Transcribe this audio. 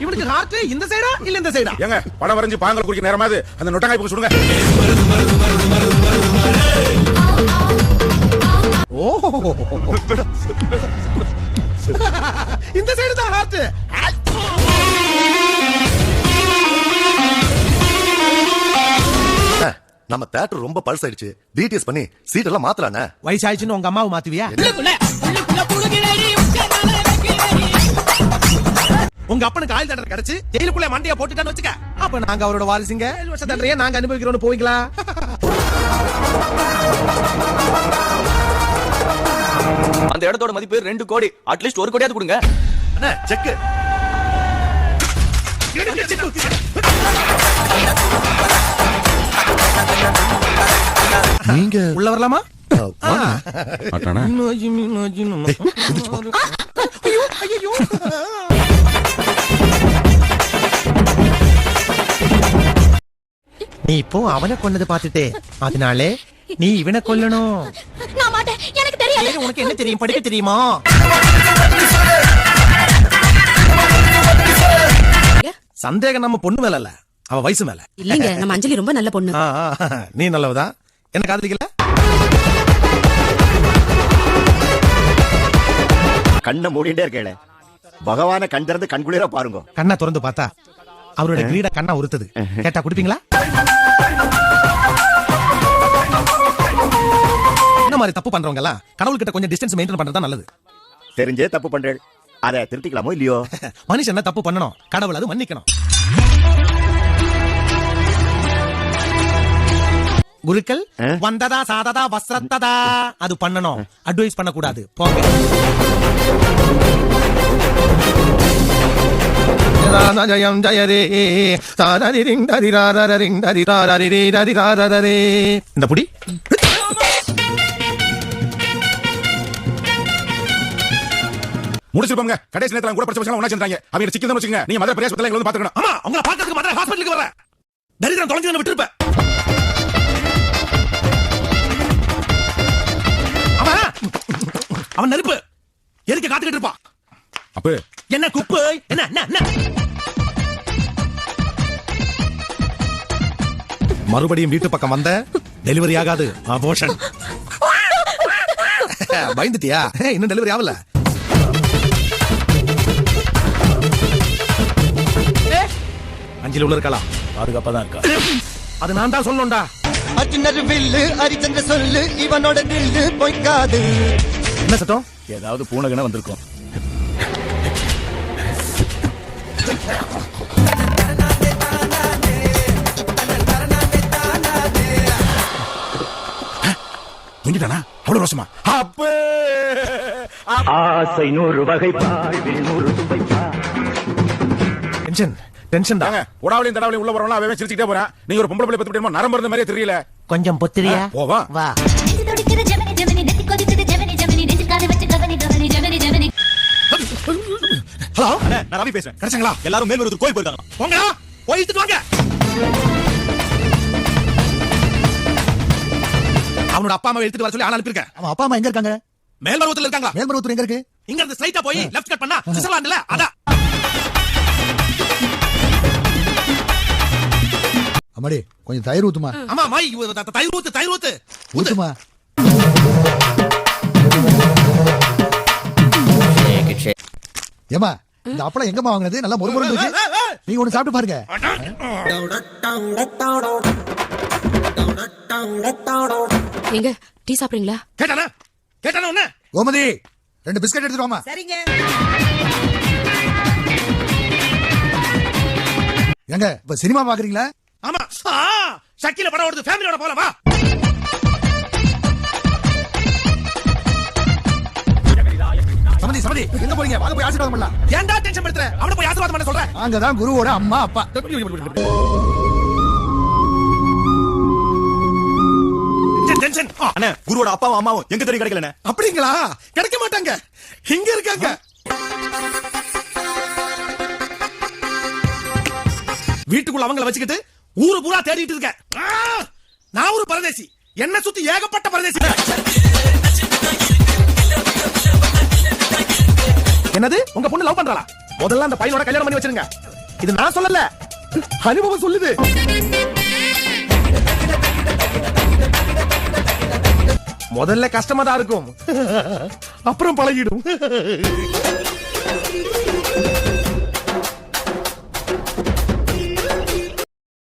இவனுக்கு ஹார்ட் இந்த சைடா இல்ல இந்த சைடா ஏங்க படம் வரைஞ்சு பாங்கல் குடிக்க நேரமாவது அந்த நொட்டங்காய் போக சொல்லுங்க ஓ. இந்த சைடு தான் ஹார்ட் நம்ம தேட்டர் ரொம்ப பல்ஸ் ஆயிடுச்சு. டிடிஎஸ் பண்ணி சீட் எல்லாம் மாத்தலாண்ணே. வயசாயிடுச்சுன்னு உங்க அம்மாவை மாத்துவியா? உங்க அப்பனுக்கு ஆயுள் தண்டனை கிடைச்சு ஜெயிலுக்குள்ள மண்டைய போட்டுட்டான்னு வச்சுக்க. அப்ப நாங்க அவரோட வாரிசுங்க. ஏழு வருஷ தண்டனையே நாங்க அனுபவிக்கிறோம்னு போவீங்களா? அந்த இடத்தோட மதிப்பு ரெண்டு கோடி. அட்லீஸ்ட் ஒரு கோடியாவது கொடுங்க. அண்ணே செக்கு நீங்க உள்ள வரலாமா. மாட்டானா? ஐயோ, நீ இப்போ அவனை கொன்னது பார்த்துட்டே அதனாலே நீ இவனை கொல்லணும். நான் மாட்டேன். எனக்கு தெரியாது. உனக்கு என்ன தெரியும்? படிக்க தெரியுமா? சந்தேகம் நம்ம பொண்ணு மேல இல்ல. அவ வயசு மேல. இல்லங்க நம்ம அஞ்சலி ரொம்ப நல்ல பொண்ணு. நீ நல்லவதா? என்ன காதலிக்கல? கண்ணை மூடிட்டே இருக்கேன் பகவான கண் திறந்து கண்குளிர பாருங்க. கண்ணை திறந்து பார்த்தா அவரோட கிரீட கண்ணா உறுத்துது. கேட்டா குடிப்பீங்களா? இந்த மாதிரி தப்பு பண்றவங்க எல்லாம் கடவுள்கிட்ட கொஞ்சம் டிஸ்டன்ஸ் மெயின்டைன் பண்றது நல்லது. தெரிஞ்சே தப்பு பண்றேன். அதை திருத்திக்கலாமோ இல்லையோ? மனுஷன் என்ன தப்பு பண்ணணும்? கடவுள் அது மன்னிக்கணும். குருக்கள்? வந்ததா சாததா வஸ்ரத்ததா? அது பண்ணணும். அட்வைஸ் பண்ண கூடாது போங்க. ஜயம் ஜய ரே சாரரி ரிங் தரி ராரர ரிங் தரி ராரரி ரே தரி ராரர ரே இந்த புடி முடிச்சிருப்பாங்க கடைசி நேரத்துல கூட படிச்ச பசங்க ஒண்ணா சேர்ந்தாங்க அவங்க சிக்கல் வச்சுங்க நீங்க மதுரை பெரிய எங்களை வந்து பாத்துக்கணும். ஆமா உங்களை பாக்கிறதுக்கு மதுரை ஹாஸ்பிட்டலுக்கு வர தரித்திரம் தொலைஞ்சு விட்டுருப்ப அவன் அவன் நெருப்பு. எதுக்கு காத்துக்கிட்டு இருப்பான்? அப்ப என்ன குப்பு? என்ன மறுபடியும் வீட்டு பக்கம் வந்த டெலிவரி ஆகாது. அபோஷன் பயந்துட்டியா? இன்னும் டெலிவரி ஆகல. அஞ்சில் உள்ள இருக்கலாம். பாதுகாப்பா தான் இருக்கா? அது நான் தான் சொல்லணும்டா. அர்ஜுனர் வில்லு ஹரிச்சந்திர சொல்லு இவனோட நில்லு பொய்க்காது. என்ன சத்தம்? ஏதாவது பூனகன வந்திருக்கும். தூங்கிட்டானா அவ்வளவு ரோசமா அப்ப! ஆசை நூறு வகை வாழ்வில் நூறு சுவைப்பா டென்ஷன் டென்ஷன் தாங்க உடாவளையும் தடாவளையும் உள்ள வரவனா அவன் சிரிச்சுட்டே போறான். நீங்க ஒரு பொம்பளை பிள்ளை பத்து நரம்பு இருந்த மாதிரியே தெரியல. கொஞ்சம் பொத்திரியா போவா. வா. ஹலோ? நான் ரவி பேசுறேன். கிடைச்சங்களா? எல்லாரும் மேல்மருவத்தூர் கோயில் போயிருக்காங்க போங்கடா போய் இழுத்துட்டு வாங்க. அவனோட அப்பா அம்மா எடுத்துட்டு வர சொல்லி ஆள் அனுப்பியிருக்கேன். அவன் அப்பா அம்மா எங்க இருக்காங்க? மேல்மருவத்துல இருக்காங்களா? மேல்மருவத்தூர் எங்க இருக்கு? இங்க இருந்து ஸ்ட்ரைட்டா போய் லெஃப்ட் கட் பண்ணா சுவிட்சர்லாந்துல அதான். அம்மாடி கொஞ்சம் தயிர் ஊத்துமா? ஆமா மை தயிர் ஊத்து தயிர் ஊத்து. ஊத்துமா? ஏமா இந்த அப்பளம் எங்கம்மா வாங்குனது? நல்லா மொறு மொறு இருக்கு நீங்க ஒண்ணு சாப்பிட்டு பாருங்க. எங்க? டீ சாப்பிடுறீங்களா? கேட்டானா? கேட்டானா ஒண்ணு கோமதி ரெண்டு பிஸ்கட் எடுத்துட்டு வாமா ஏங்க இப்ப சினிமா பாக்குறீங்களா? ஆமா. சக்கில படம் ஓடுது. ஃபேமிலியோட போலாம் வா. சமதி சமதி. எங்க போறீங்க? வாங்க போய் ஆசீர்வாதம் பண்ணலாம். ஏன்டா டென்ஷன் படுத்துற? அவன போய் ஆசீர்வாதம் பண்ண சொல்றேன் அங்கதான் குருவோட அம்மா அப்பா. டென்ஷன் அண்ணே குருவோட அப்பாவும் அம்மாவும் எங்க தெரியும் கிடைக்கலண்ணே? அப்படிங்களா? கிடைக்க மாட்டாங்க. இங்க இருக்காங்க. வீட்டுக்குள்ள அவங்கள வச்சுக்கிட்டு ஊரு பூரா தேடிட்டு இருக்க! நான் ஒரு பரதேசி. என்ன சுத்தி ஏகப்பட்ட பரதேசி. என்னது? உங்க பொண்ணு லவ் பண்றாளா? முதல்ல அந்த பையனோட கல்யாணம் பண்ணி வச்சிருங்க. இது நான் சொல்லல. அனுபவம் சொல்லுது. முதல்ல கஷ்டமா தான் இருக்கும். அப்புறம் பழகிடும்.